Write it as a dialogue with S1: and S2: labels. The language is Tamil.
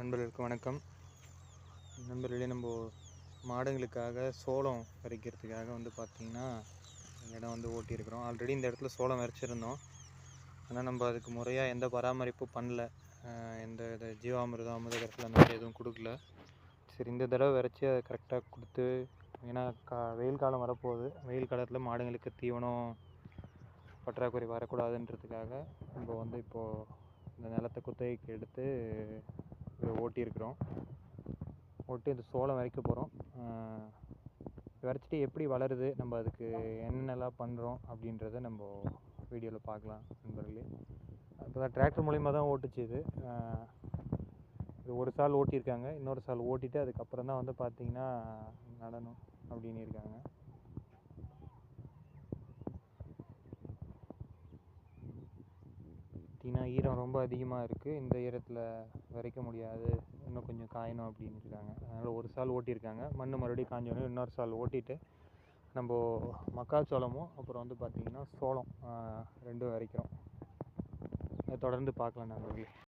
S1: நண்பர்களுக்கு வணக்கம். நண்பர்களே நம்ம மாடுங்களுக்காக சோளம் விதைக்கிறதுக்காக வந்து பார்த்திங்கன்னா இடம் வந்து ஓட்டியிருக்கிறோம். ஆல்ரெடி இந்த இடத்துல சோளம் விதைச்சிருந்தோம் ஆனால் நம்ம அதுக்கு முறையாக எந்த பராமரிப்பும் பண்ணல. எந்த இது ஜீவாமிர்தம் அமிர்தத்தில் அந்த மாதிரி எதுவும் கொடுக்கல. சரி இந்த தடவை விதைச்சி அதை கரெக்டாக கொடுத்து ஏன்னா கா வெயில் காலம் வரப்போகுது. வெயில் காலத்தில் மாடுங்களுக்கு தீவனம் பற்றாக்குறை வரக்கூடாதுன்றதுக்காக நம்ம வந்து இப்போது இந்த நிலத்தை குத்தகைக்கு எடுத்து ஓட்டியிருக்கிறோம். ஓட்டி இந்த சோளம் விதைக்க போகிறோம் விதைச்சிட்டு எப்படி வளருது நம்ம அதுக்கு என்னென்னலாம் பண்ணுறோம் அப்படின்றத நம்ம வீடியோவில் பார்க்கலாம் நண்பர்களே. இப்போ தான் டிராக்டர் மூலிமா தான் ஓட்டுச்சு இது. இது ஒரு சால் ஓட்டியிருக்காங்க. இன்னொரு சால் ஓட்டிட்டு அதுக்கப்புறம் தான் வந்து பார்த்திங்கன்னா நடணும் அப்படின்னு இருக்காங்க. பார்த்திங்கன்னா ஈரம் ரொம்ப அதிகமாக இருக்குது இந்த ஈரத்தில் விதைக்க முடியாது. இன்னும் கொஞ்சம் காயணும் அப்படின்னு இருக்காங்க. அதனால் ஒரு சால் ஓட்டியிருக்காங்க. மண் மறுபடியும் காஞ்சோடனே இன்னொரு சால் ஓட்டிட்டு நம்ம மக்காச்சோளமும் அப்புறம் வந்து பார்த்திங்கன்னா சோளம் ரெண்டும் விதைக்கிறோம். அதை தொடர்ந்து பார்க்கலாம் நண்பர்களே.